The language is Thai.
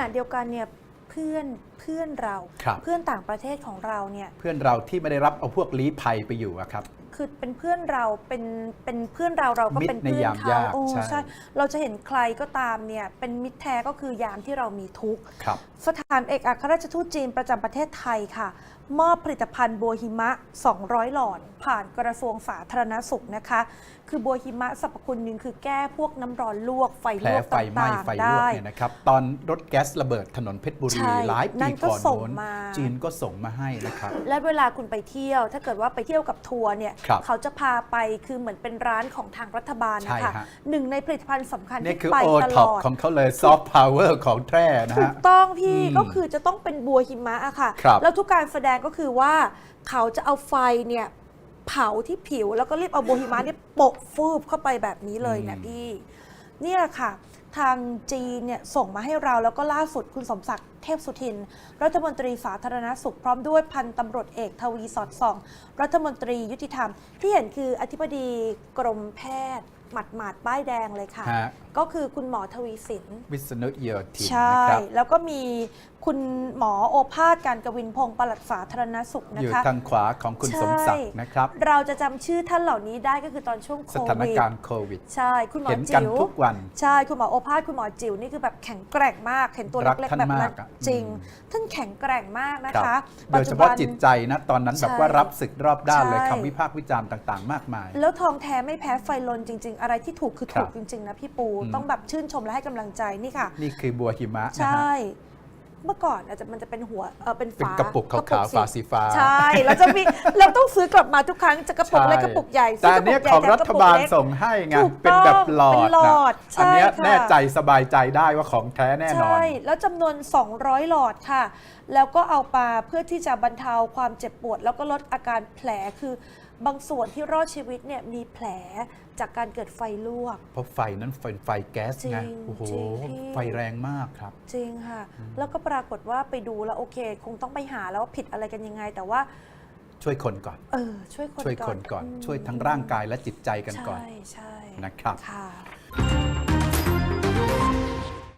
ณะเดียวกันเนี่ยเพื่อนเพื่อนเรา ครับ เพื่อนต่างประเทศของเราเนี่ย เพื่อนเราที่ไม่ได้รับเอาพวกลี้ภัยไปอยู่อะครับ คือเป็นเพื่อนเราเป็นเป็นเพื่อนเราเราก็เป็นมิตรในเพื่อนยามเขายากโอ้ใช่ ใช่ เราจะเห็นใครก็ตามเนี่ยเป็นมิตรแท้ก็คือยามที่เรามีทุกข์ ครับ สถานเอกอัครราชทูตจีนประจำประเทศไทยค่ะ มอบผลิตภัณฑ์บัวหิมะ 200 หลอด ผ่านกระทรวงสาธารณสุขนะคะ คือบัวหิมะสรรพคุณหนึ่งคือแก้พวกน้ำร้อนลวกไฟแผลลวกไฟไหม้ต่างไฟๆลวกได้ เนี่ยนะครับ ตอนรถแก๊สระเบิดถนนเพชรบุใช่รีหลายนั่ปีนก็ก่อนส่งโน้นมา จีนก็ส่งมาให้นะครับ และเวลาคุณไปเที่ยว ถ้าเกิดว่าไปเที่ยวกับทัวร์เนี่ย ครับเขาจะพาไปคือเหมือนเป็นร้านของทางรัฐบาลนะคะใช่ฮะ หนึ่งในผลิตภัณฑ์สำคัญนี่ที่คือไปโอตลท็อปอด ของเขาเลยซอฟต์พาวเวอร์ของแท้นะถูฮะกต้องพี่อืมก็คือจะต้องเป็นบัวหิมะอะค่ะ ครับแล้วทุกการแสดงก็คือว่าเขาจะเอาไฟเนี่ยเผาที่ผิวแล้วก็รีบเอาบัวหิมะเนี่ยโปะฟืบเข้าไปแบบนี้เลยนะพี่ เนี่ยค่ะ ทางจีนเนี่ยส่งมาให้เราแล้วก็ล่าสุดคุณสมศักดิ์เทพสุทิน รัฐมนตรีสาธารณสุขพร้อมด้วยพันตำรวจเอกทวีสอดส่อง รัฐมนตรียุติธรรม ที่เห็นคืออธิบดีกรมแพทย์ หมัดหมาดๆป้ายแดงเลยค่ะ ฮะ ก็คือคุณหมอทวีสิน วิษณุเอียวทินใช่ นะครับ แล้วก็มีคุณหมอโอภาสการกวินพงศ์ปลัดสาธารณสุขนะอยู่คะ ทางขวาของคุณใช่ สมศักดิ์นะครับ เราจะจำชื่อท่านเหล่านี้ได้ก็คือตอนช่วงโคสถานวิดการณ์โควิด ใช่ คุณหมอเห็นกันจิ๋ว ทุกวัน ใช่ คุณหมอโอภาสคุณหมอจิ๋วนี่คือแบบแข็งแกร่งมาก เห็นตัวรักเล็กท่านๆแบบนั้นมากอะจริง อืม ท่านแข็งแกร่งมากนะครัคะบโดยเฉพาะจิตใจนะ ตอนนั้นแบบว่าใช่รับศึกรอบด้านเลยใช่ คำวิพากษ์วิจารณ์ต่าง ๆ มากมาย แล้วทองแท้ไม่แพ้ไฟลนจริง ๆอะไรที่ถูกคือครัถูบกจริงๆนะพี่ปูอืมต้องแบบชื่นชมและให้กำลังใจนี่ค่ะ นี่คือบัวหิมะนะใช่ฮะเมื่อก่อนอาจจะมันจะเป็นหัวเออเป็นเป็นฝากระปุกขาวๆฝาสีฟ้า ใช่แล้วจะมีเราต้องซื้อกลับมาทุกครั้งจะกระปุกเล็กกระปุกใหญ่แต่อันเนี้ยของรัฐบาลส่งให้ไงถูกเป็นต้องแบบหลอเป็นดหลนะอดใช่อันเนี้ยค่ะแน่ใจสบายใจได้ว่าของแท้แน่นอน ใช่ แล้วจำนวน 200 หลอดค่ะ แล้วก็เอามาเพื่อที่จะบรรเทาความเจ็บปวด แล้วก็ลดอาการแผลคือบางส่วนที่รอดชีวิตเนี่ยมีแผลจากการเกิดไฟลวก เพราะไฟนั้นเป็นไฟแก๊สไงจริงโอ้โหจริงพี่ ไฟแรงมากครับ จริงค่ะ แล้วก็ปรากฏว่าไปดูแล้วโอเค คงต้องไปหาแล้วว่าผิดอะไรกันยังไง แต่ว่า ช่วยคนก่อน เออ ช่วยคนช่วยก่คอนนก่อน มช่วยทั้งร่างกายและจิตใจกันก่อนใช่ใช่นะครับ ค่ะ